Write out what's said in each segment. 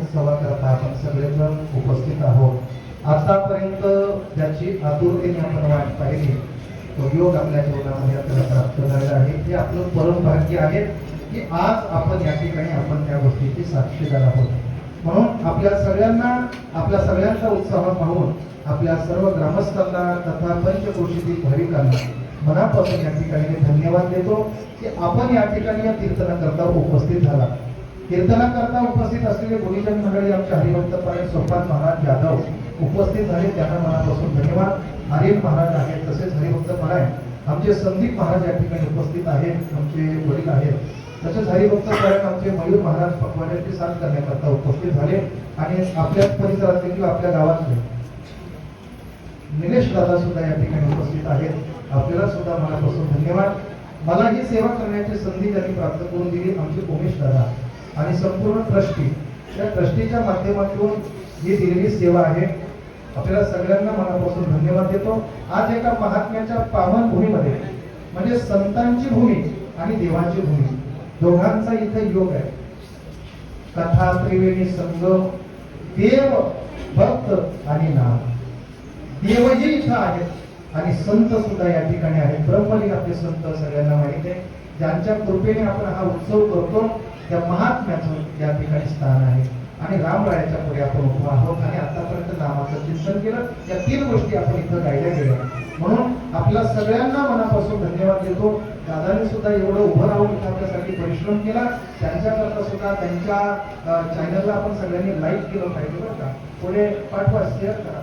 उत्सवाकरता आपण सगळेजण उपस्थित आहोत. आतापर्यंत ज्याची आतुरतेने आपण वाट पाहिली तो योग आपल्या जीवनामध्ये आपल्याला प्राप्त झालेला आहे. हे आपलं परम भाग्य आहे की आज आपण या ठिकाणी आपण त्या गोष्टीची साक्षीदार आहोत. म्हणून आपल्या सगळ्यांना आपल्या सगळ्यांचा उत्साह पाहून आपल्या सर्व ग्रामस्थांना तथा पंचक्रोशीतील भाविकांना मनापासून या ठिकाणी मी धन्यवाद देतो की आपण या ठिकाणी या कीर्तनाकरता उपस्थित झाला कीर्तनाकरता उपस्थित असलेले गुरुजन मंडळी आमचे हरिभक्त परायण सोपान महाराज जाधव उपस्थित झाले त्यांना मनापासून धन्यवाद. आर्यन महाराज आहेत तसेच हरिभक्त परायण आमचे संदीप महाराज या ठिकाणी उपस्थित आहेत आमचे वडील आहेत. तसेच हरिभक्त परायण आमचे मयूर महाराज पकवाड्याची साथ करण्याकरता उपस्थित झाले आणि आपल्या परिसरात देखील आपल्या गावातले निलेश दादा सुद्धा या ठिकाणी उपस्थित आहेत. आपल्याला सुद्धा मनापासून धन्यवाद. मला ही सेवा करण्याची संधी त्यांनी प्राप्त करून दिली. आमचे उमेश दादा आणि संपूर्ण ट्रस्टी. त्या ट्रस्टीच्या माध्यमातून ही दिलेली सेवा आहे. आपल्याला सगळ्यांना मनापासून धन्यवाद देतो. आज एका महात्म्याच्या पावन भूमीमध्ये म्हणजे संतांची भूमी आणि देवांची भूमी दोघांचा इथे योग आहे. कथा त्रिवेणी संगम देव भक्त आणि नाम. देवही इथं आहेत आणि संत सुद्धा या ठिकाणी आहेत. ब्रह्मलीन आपले संत सगळ्यांना माहीत आहे. ज्यांच्या कृपेने आपण हा उत्सव करतो त्या महात्म्याचं या ठिकाणी स्थान आहे. आणि रामरायाच्या पुढे आपण उभो आहोत आणि आतापर्यंत नामाचं चिंतन केलं. या तीन गोष्टी आपण इथं गायल्या गेल्या. म्हणून आपल्या सगळ्यांना मनापासून धन्यवाद देतो. दादांनी सुद्धा एवढं उभं राहून इथं आपल्यासाठी परिश्रम केला. त्यांच्याकरता सुद्धा त्यांच्या चॅनलला आपण सगळ्यांनी लाईक केलं पाहिजे बरं का. पुढे पाठवा शेअर करा.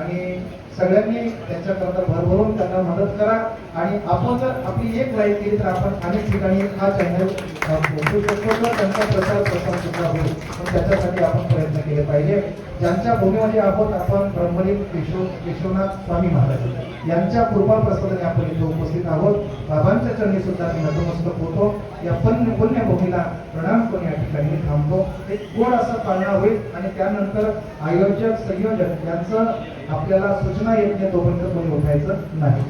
आणि सगळ्यांनी त्यांच्याकरता भरभरून त्यांना मदत करा. आणि आपण जर आपली एक लाइट केली तर आपण अनेक ठिकाणी हा चॅनल पोहोचू शकतो तर त्यांचा प्रसार प्रसार सुद्धा होईल. पण त्याच्यासाठी आपण प्रयत्न केले पाहिजे. ज्यांच्या भूमीमध्ये आहोत आपण ब्रह्मलीन केशव केशवनाथ स्वामी महाराज यांच्या कृपाप्रसादाने आपण इथे उपस्थित आहोत. बाबांच्या चरणी सुद्धा मी नतमस्तक होतो. या पुण्य पुण्यभूमीला प्रणाम करून या ठिकाणी थांबतो. एक गोड असा पाळणा होईल आणि त्यानंतर आयोजक संयोजक यांचं आपल्याला सूचना येत नाही तोपर्यंत कोणी उठायचं नाही.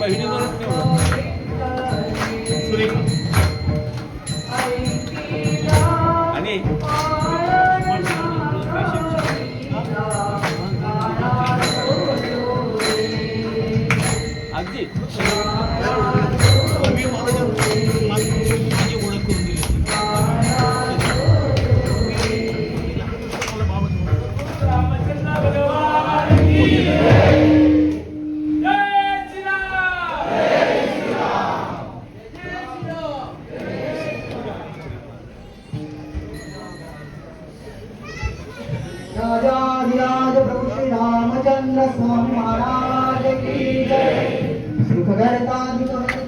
ぱり振り回っも रामचंद्र स्वामी महाराज की जय। सुख करता